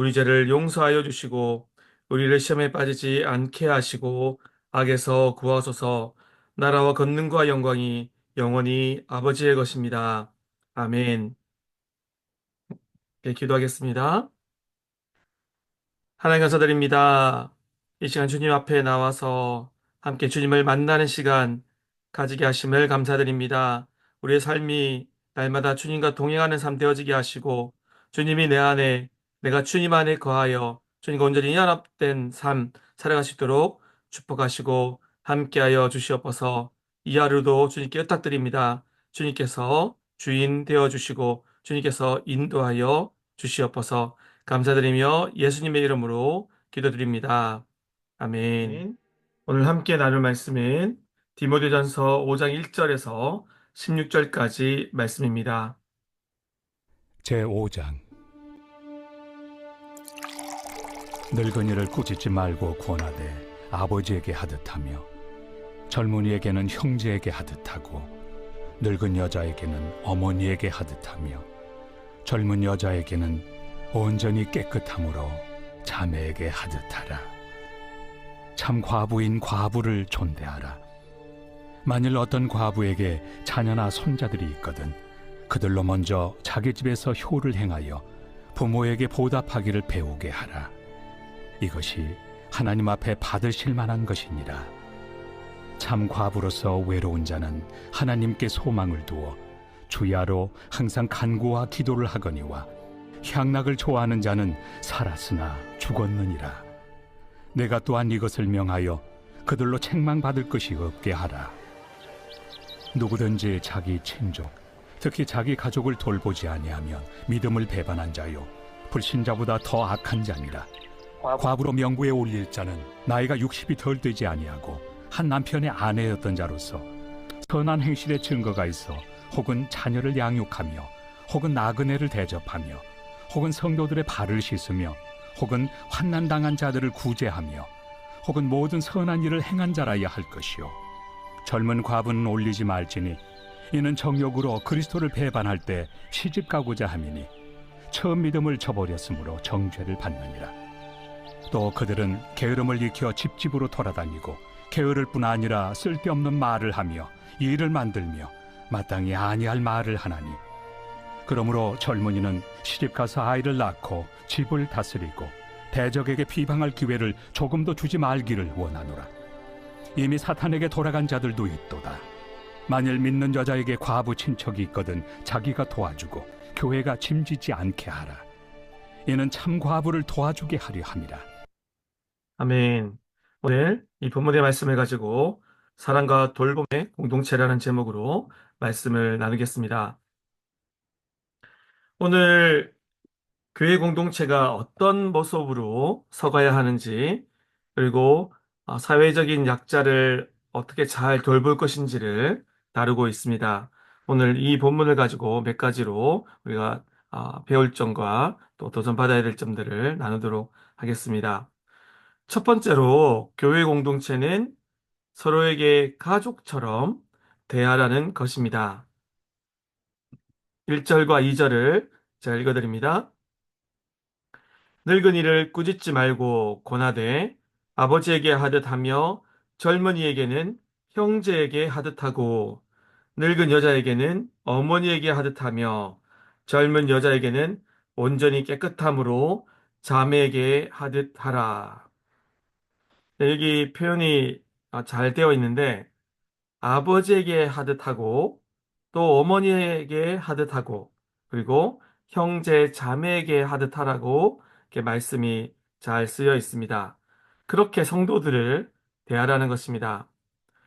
우리 죄를 용서하여 주시고 우리를 시험에 빠지지 않게 하시고 악에서 구하소서 나라와 권능과 영광이 영원히 아버지의 것입니다. 아멘. 네, 기도하겠습니다. 하나님 감사드립니다. 이 시간 주님 앞에 나와서 함께 주님을 만나는 시간 가지게 하심을 감사드립니다. 우리의 삶이 날마다 주님과 동행하는 삶 되어지게 하시고 주님이 내 안에 내가 주님 안에 거하여 주님과 온전히 연합된 삶 있도록 축복하시고 함께하여 주시옵소서 이 하루도 주님께 부탁드립니다. 주님께서 주인 되어 주시고 주님께서 인도하여 주시옵소서 감사드리며 예수님의 이름으로 기도드립니다. 아멘. 오늘 함께 나눌 말씀은 디모데전서 5장 1절에서 16절까지 말씀입니다. 제 5장 늙은이를 꾸짖지 말고 권하되 아버지에게 하듯 하며 젊은이에게는 형제에게 하듯 하고 늙은 여자에게는 어머니에게 하듯 하며 젊은 여자에게는 온전히 깨끗함으로 자매에게 하듯 하라 참 과부인 과부를 존대하라 만일 어떤 과부에게 자녀나 손자들이 있거든 그들로 먼저 자기 집에서 효를 행하여 부모에게 보답하기를 배우게 하라. 이것이 하나님 앞에 받으실 만한 것이니라. 참 과부로서 외로운 자는 하나님께 소망을 두어 주야로 항상 간구와 기도를 하거니와 향락을 좋아하는 자는 살았으나 죽었느니라. 내가 또한 이것을 명하여 그들로 책망받을 것이 없게 하라. 누구든지 자기 친족 특히 자기 가족을 돌보지 아니하면 믿음을 배반한 자요 불신자보다 더 악한 자니라 과부로 명부에 올릴 자는 나이가 60이 덜 되지 아니하고 한 남편의 아내였던 자로서 선한 행실의 증거가 있어 혹은 자녀를 양육하며 혹은 나그네를 대접하며 혹은 성도들의 발을 씻으며 혹은 환난 당한 자들을 구제하며 혹은 모든 선한 일을 행한 자라야 할 것이요 젊은 과부는 올리지 말지니 이는 정욕으로 그리스도를 배반할 때 시집 가고자 함이니 처음 믿음을 저버렸으므로 정죄를 받느니라. 또 그들은 게으름을 익혀 집집으로 돌아다니고 게으를 뿐 아니라 쓸데없는 말을 하며 일을 만들며 마땅히 아니할 말을 하나니 그러므로 젊은이는 시집 가서 아이를 낳고 집을 다스리고 대적에게 비방할 기회를 조금도 주지 말기를 원하노라. 이미 사탄에게 돌아간 자들도 있도다. 만일 믿는 여자에게 과부 친척이 있거든 자기가 도와주고 교회가 짐지지 않게 하라. 이는 참 과부를 도와주게 하려 함이라. 아멘. 오늘 이 본문의 말씀을 가지고 사랑과 돌봄의 공동체라는 제목으로 말씀을 나누겠습니다. 오늘 교회 공동체가 어떤 모습으로 서가야 하는지, 그리고 아, 사회적인 약자를 어떻게 잘 돌볼 것인지를 다루고 있습니다. 오늘 이 본문을 가지고 몇 가지로 우리가 아, 배울 점과 또 도전받아야 될 점들을 나누도록 하겠습니다. 첫 번째로 교회 공동체는 서로에게 가족처럼 대하라는 것입니다. 1절과 2절을 제가 읽어드립니다. 늙은이를 꾸짖지 말고 권하되 아버지에게 하듯 하며 젊은이에게는 형제에게 하듯 하고 늙은 여자에게는 어머니에게 하듯 하며 젊은 여자에게는 온전히 깨끗함으로 자매에게 하듯 하라. 네, 여기 표현이 아, 잘 되어 있는데 아버지에게 하듯 하고 또 어머니에게 하듯 하고 그리고 형제 자매에게 하듯 하라고 이렇게 말씀이 잘 쓰여 있습니다. 그렇게 성도들을 대하라는 것입니다.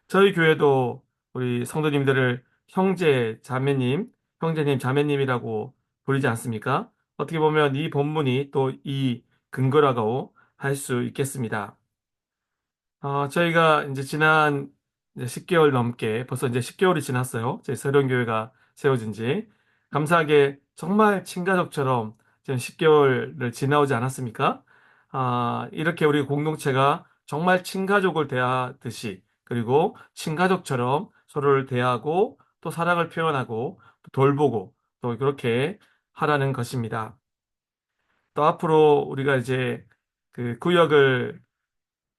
저희 교회도 우리 성도님들을 형제, 자매님, 형제님, 자매님이라고 부르지 않습니까? 어떻게 보면 이 본문이 또 이 근거라고 할 수 있겠습니다. 어, 저희가 이제 지난 이제 10개월 넘게 벌써 이제 10개월이 지났어요. 저희 새로운교회가 세워진 지. 감사하게 정말 친가족처럼 지금 10개월을 지나오지 않았습니까? 아, 이렇게 우리 공동체가 정말 친가족을 대하듯이 그리고 친가족처럼 서로를 대하고 또 사랑을 표현하고 또 돌보고 또 그렇게 하라는 것입니다. 또 앞으로 우리가 이제 그 구역을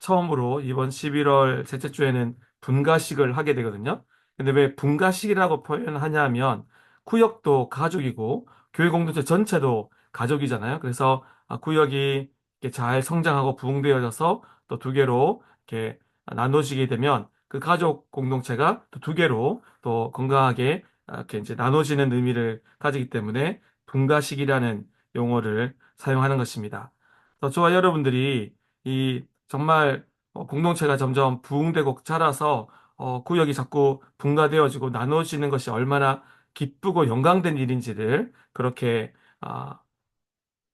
처음으로 이번 11월 셋째 주에는 분가식을 하게 되거든요. 근데 왜 분가식이라고 표현하냐면 구역도 가족이고 교회 공동체 전체도 가족이잖아요. 그래서 아, 구역이 잘 성장하고 부흥되어져서 또 두 개로 이렇게 나눠지게 되면 그 가족 공동체가 또 두 개로 또 건강하게 아, 이렇게 이제 나눠지는 의미를 가지기 때문에 분가식이라는 용어를 사용하는 것입니다. 또 저와 여러분들이 이 정말 어, 공동체가 점점 부흥되고 자라서 어, 구역이 자꾸 분가되어지고 나눠지는 것이 얼마나 기쁘고 영광된 일인지를 그렇게 아,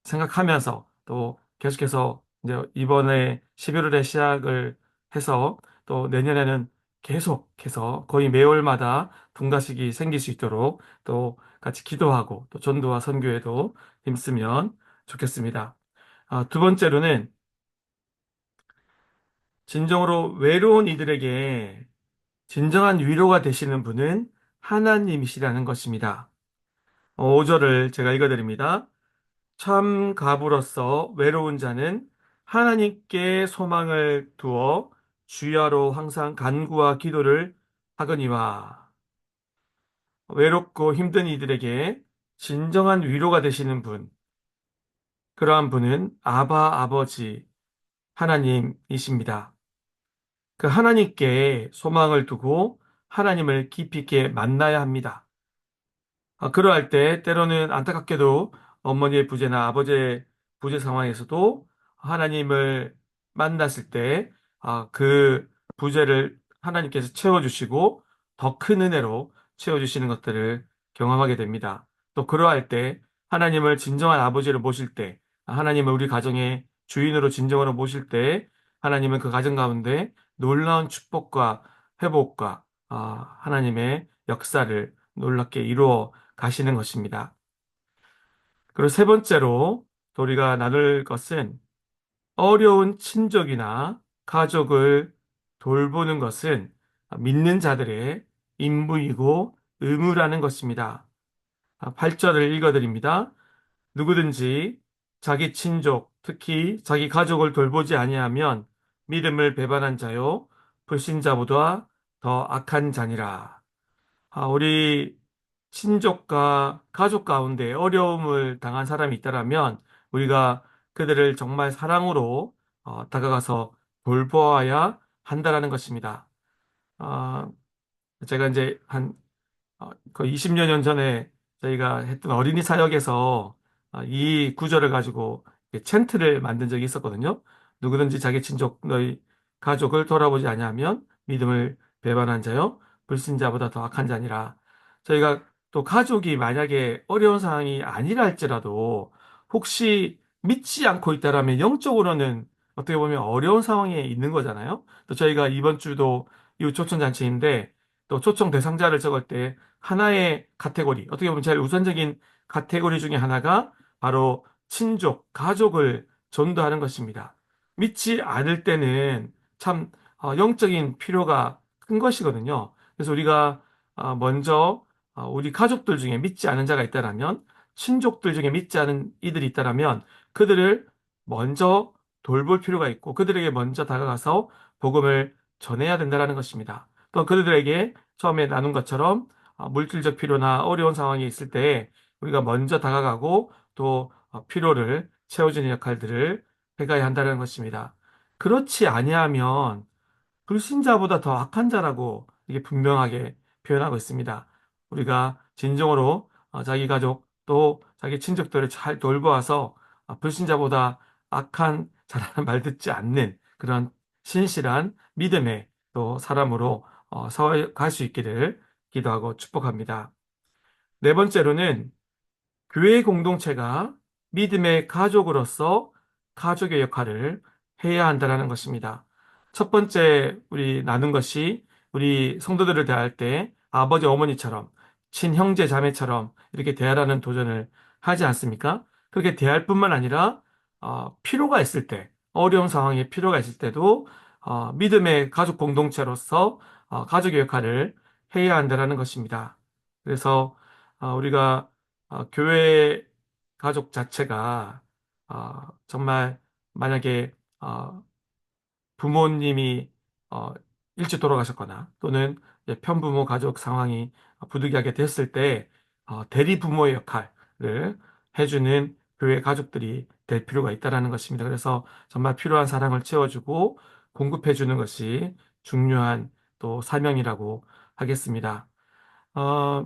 생각하면서 또 계속해서 이제 이번에 11월에 시작을 해서 또 내년에는 계속해서 거의 매월마다 분가식이 생길 수 있도록 또 같이 기도하고 또 전도와 선교에도 힘쓰면 좋겠습니다. 아, 두 번째로는 진정으로 외로운 이들에게 진정한 위로가 되시는 분은 하나님이시라는 것입니다. 5절을 제가 읽어드립니다. 참 가부로서 외로운 자는 하나님께 소망을 두어 주야로 항상 간구와 기도를 하거니와 외롭고 힘든 이들에게 진정한 위로가 되시는 분, 그러한 분은 아바 아버지 하나님이십니다. 그 하나님께 소망을 두고 하나님을 깊이 있게 만나야 합니다. 아, 그러할 때 때로는 안타깝게도 어머니의 부재나 아버지의 부재 상황에서도 하나님을 만났을 때, 아, 그 부재를 하나님께서 채워주시고 더 큰 은혜로 채워주시는 것들을 경험하게 됩니다. 또 그러할 때 하나님을 진정한 아버지로 모실 때, 하나님을 우리 가정의 주인으로 진정으로 모실 때 하나님은 그 가정 가운데 놀라운 축복과 회복과 아, 하나님의 역사를 놀랍게 이루어 가시는 것입니다. 그리고 세 번째로 우리가 나눌 것은 어려운 친족이나 가족을 돌보는 것은 믿는 자들의 임무이고 의무라는 것입니다. 8절을 읽어드립니다. 누구든지 자기 친족, 특히 자기 가족을 돌보지 아니하면 믿음을 배반한 자요, 불신자보다 더 악한 자니라. 아, 우리 친족과 가족 가운데 어려움을 당한 사람이 있다라면 우리가 그들을 정말 사랑으로 어, 다가가서 돌보아야 한다라는 것입니다. 아, 제가 이제 한 어, 거의 20여 년 전에 저희가 했던 어린이 사역에서 아, 이 구절을 가지고 챈트를 만든 적이 있었거든요. 누구든지 자기 친족 너희 가족을 돌아보지 아니하면 믿음을 배반한 자요 불신자보다 더 악한 자니라. 저희가 또 가족이 만약에 어려운 상황이 아니라 할지라도 혹시 믿지 않고 있다라면 영적으로는 어떻게 보면 어려운 상황에 있는 거잖아요. 또 저희가 이번 주도 이웃 초청 잔치인데 또 초청 대상자를 적을 때 하나의 카테고리, 어떻게 보면 제일 우선적인 카테고리 중에 하나가 바로 친족, 가족을 전도하는 것입니다. 믿지 않을 때는 참 어, 영적인 필요가 큰 것이거든요. 그래서 우리가 어, 먼저 어, 우리 가족들 중에 믿지 않은 자가 있다라면 친족들 중에 믿지 않은 이들이 있다라면 그들을 먼저 돌볼 필요가 있고 그들에게 먼저 다가가서 복음을 전해야 된다는 것입니다. 또 그들에게 처음에 나눈 것처럼 물질적 필요나 어려운 상황이 있을 때 우리가 먼저 다가가고 또 필요를 채워주는 역할들을 해가야 한다는 것입니다. 그렇지 아니하면 불신자보다 더 악한 자라고 이게 분명하게 표현하고 있습니다. 우리가 진정으로 어, 자기 가족 또 자기 친족들을 잘 돌보아서 어, 불신자보다 악한 자라는 말 듣지 않는 그런 신실한 믿음의 또 사람으로 어, 서갈 수 있기를 기도하고 축복합니다. 네 번째로는 교회 공동체가 믿음의 가족으로서 가족의 역할을 해야 한다는 것입니다. 첫 번째 우리 나눈 것이 우리 성도들을 대할 때 아버지 어머니처럼 친형제 자매처럼 이렇게 대하라는 도전을 하지 않습니까? 그렇게 대할 뿐만 아니라 어, 필요가 있을 때 어려운 상황에 필요가 있을 때도 어, 믿음의 가족 공동체로서 어, 가족의 역할을 해야 한다는 것입니다. 그래서 어, 우리가 어, 교회 가족 자체가 어, 정말 만약에 어, 부모님이 어, 일찍 돌아가셨거나 또는 이제 편부모 가족 상황이 부득이하게 됐을 때 어, 대리 부모의 역할을 해주는 교회 가족들이 될 필요가 있다라는 것입니다. 그래서 정말 필요한 사랑을 채워주고 공급해 주는 것이 중요한 또 사명이라고 하겠습니다. 어,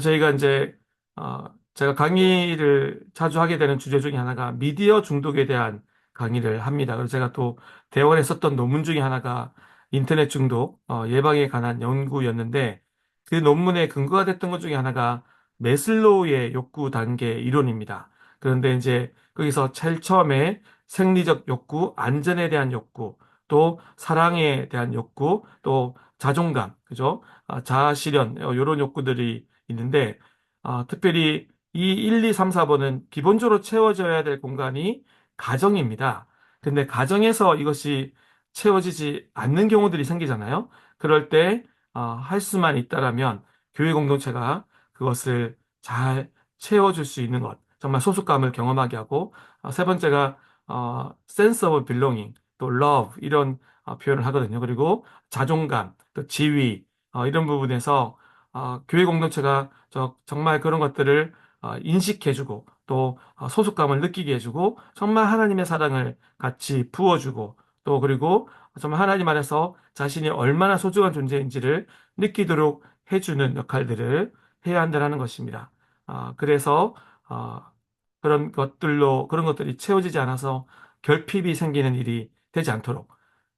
저희가 이제, 어, 제가 강의를 자주 하게 되는 주제 중에 하나가 미디어 중독에 대한 강의를 합니다. 그래서 제가 또 대원에 썼던 논문 중에 하나가 인터넷 중독 어, 예방에 관한 연구였는데 그 논문의 근거가 됐던 것 중에 하나가 메슬로우의 욕구 단계 이론입니다. 그런데 이제 거기서 제일 처음에 생리적 욕구, 안전에 대한 욕구, 또 사랑에 대한 욕구, 또 자존감, 그죠? 아, 자아 실현, 이런 욕구들이 있는데, 아, 특별히 이 1, 2, 3, 4번은 기본적으로 채워져야 될 공간이 가정입니다. 근데 가정에서 이것이 채워지지 않는 경우들이 생기잖아요. 그럴 때, 어, 할 수만 있다라면 교회 공동체가 그것을 잘 채워줄 수 있는 것, 정말 소속감을 경험하게 하고, 어, 세 번째가, 어, sense of belonging, 또 love, 이런 어, 표현을 하거든요. 그리고 자존감, 또 지위, 어, 이런 부분에서 어, 교회 공동체가 저, 정말 그런 것들을 어, 인식해 주고 또 어, 소속감을 느끼게 해주고 정말 하나님의 사랑을 같이 부어주고 또 그리고 정말 하나님 안에서 자신이 얼마나 소중한 존재인지를 느끼도록 해주는 역할들을 해야 한다는 것입니다. 아, 그래서 어, 그런 것들로 그런 것들이 채워지지 않아서 결핍이 생기는 일이 되지 않도록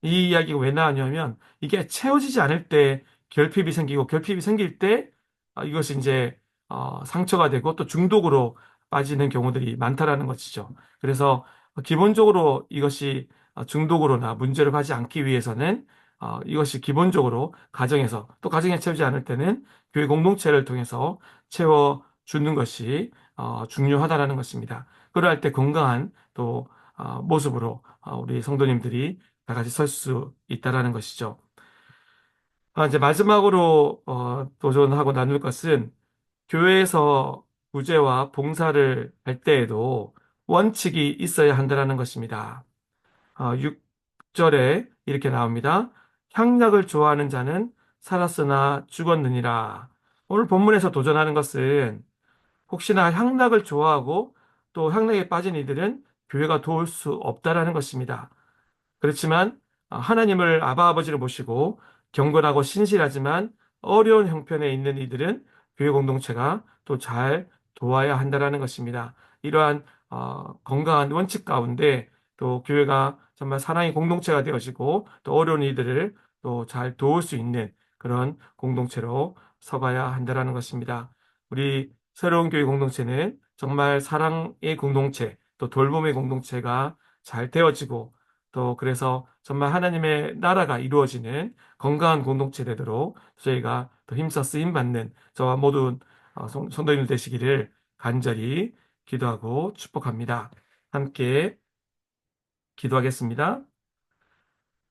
이 이야기가 왜 나왔냐면 이게 채워지지 않을 때 결핍이 생기고 결핍이 생길 때 아, 이것이 이제 어, 상처가 되고 또 중독으로 빠지는 경우들이 많다라는 것이죠. 그래서 기본적으로 이것이 중독으로나 문제로 가지 않기 위해서는 어, 이것이 기본적으로 가정에서 또 가정에 채우지 않을 때는 교회 공동체를 통해서 채워 주는 것이 어, 중요하다라는 것입니다. 그러할 때 건강한 또 어, 모습으로 어, 우리 성도님들이 다 같이 설 수 있다라는 것이죠. 아, 이제 마지막으로 어, 도전하고 나눌 것은 교회에서 구제와 봉사를 할 때에도 원칙이 있어야 한다는 것입니다. 어, 6절에 이렇게 나옵니다. 향락을 좋아하는 자는 살았으나 죽었느니라. 오늘 본문에서 도전하는 것은 혹시나 향락을 좋아하고 또 향락에 빠진 이들은 교회가 도울 수 없다라는 것입니다. 그렇지만 아, 하나님을 아바 아버지로 모시고 경건하고 신실하지만 어려운 형편에 있는 이들은 교회 공동체가 또 잘 도와야 한다라는 것입니다. 이러한 어, 건강한 원칙 가운데 또 교회가 정말 사랑의 공동체가 되어지고 또 어려운 이들을 또 잘 도울 수 있는 그런 공동체로 서가야 한다라는 것입니다. 우리 새로운 교회 공동체는 정말 사랑의 공동체, 또 돌봄의 공동체가 잘 되어지고 또 그래서 정말 하나님의 나라가 이루어지는 건강한 공동체 되도록 저희가 더 힘써 쓰임 받는 저와 모든 어, 성도님들 되시기를 간절히 기도하고 축복합니다. 함께 기도하겠습니다.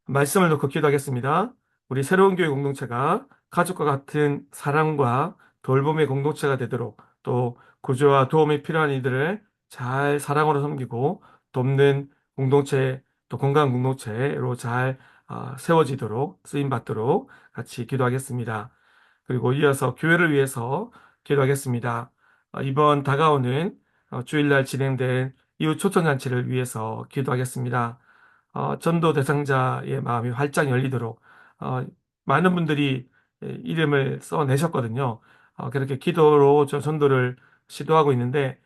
말씀을 놓고 기도하겠습니다. 우리 새로운 교회 공동체가 가족과 같은 사랑과 돌봄의 공동체가 되도록 또 구조와 도움이 필요한 이들을 잘 사랑으로 섬기고 돕는 공동체 또 건강한 공동체로 잘 어, 세워지도록 쓰임 받도록 같이 기도하겠습니다. 그리고 이어서 교회를 위해서 기도하겠습니다. 어, 이번 다가오는 어, 주일날 진행된 이웃 초청 잔치를 위해서 기도하겠습니다. 전도 대상자의 마음이 활짝 열리도록 많은 분들이 예, 이름을 써내셨거든요. 그렇게 기도로 저 전도를 시도하고 있는데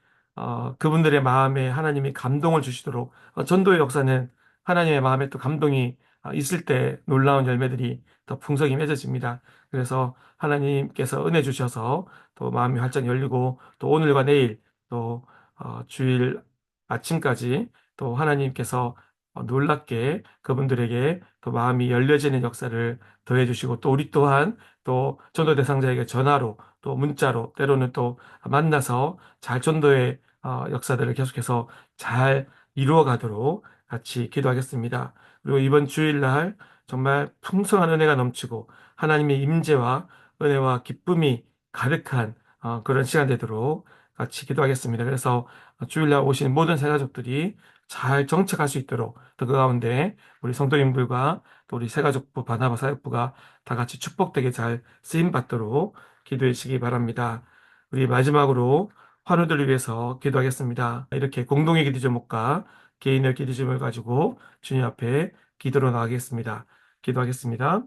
그분들의 마음에 하나님이 감동을 주시도록 전도의 역사는 하나님의 마음에 또 감동이 있을 때 놀라운 열매들이 더 풍성히 맺어집니다. 그래서 하나님께서 은혜 주셔서 또 마음이 활짝 열리고 또 오늘과 내일 또 어, 주일 아침까지 또 하나님께서 어, 놀랍게 그분들에게 또 마음이 열려지는 역사를 더해 주시고 또 우리 또한 또 전도 대상자에게 전화로 또 문자로 때로는 또 만나서 잘 전도의 어, 역사들을 계속해서 잘 이루어 가도록 같이 기도하겠습니다. 그리고 이번 주일날 정말 풍성한 은혜가 넘치고 하나님의 임재와 은혜와 기쁨이 가득한 어, 그런 시간 되도록 같이 기도하겠습니다. 그래서 주일날 오신 모든 새가족들이 잘 정착할 수 있도록 또 그 가운데 우리 성도님들과 또 우리 새가족부 바나바 사역부가 다 같이 축복되게 잘 쓰임 받도록 기도해 주시기 바랍니다. 우리 마지막으로 환우들을 위해서 기도하겠습니다. 이렇게 공동의 기도 제목과 개인의 기도 제목을 가지고 주님 앞에 기도로 나가겠습니다. 기도하겠습니다.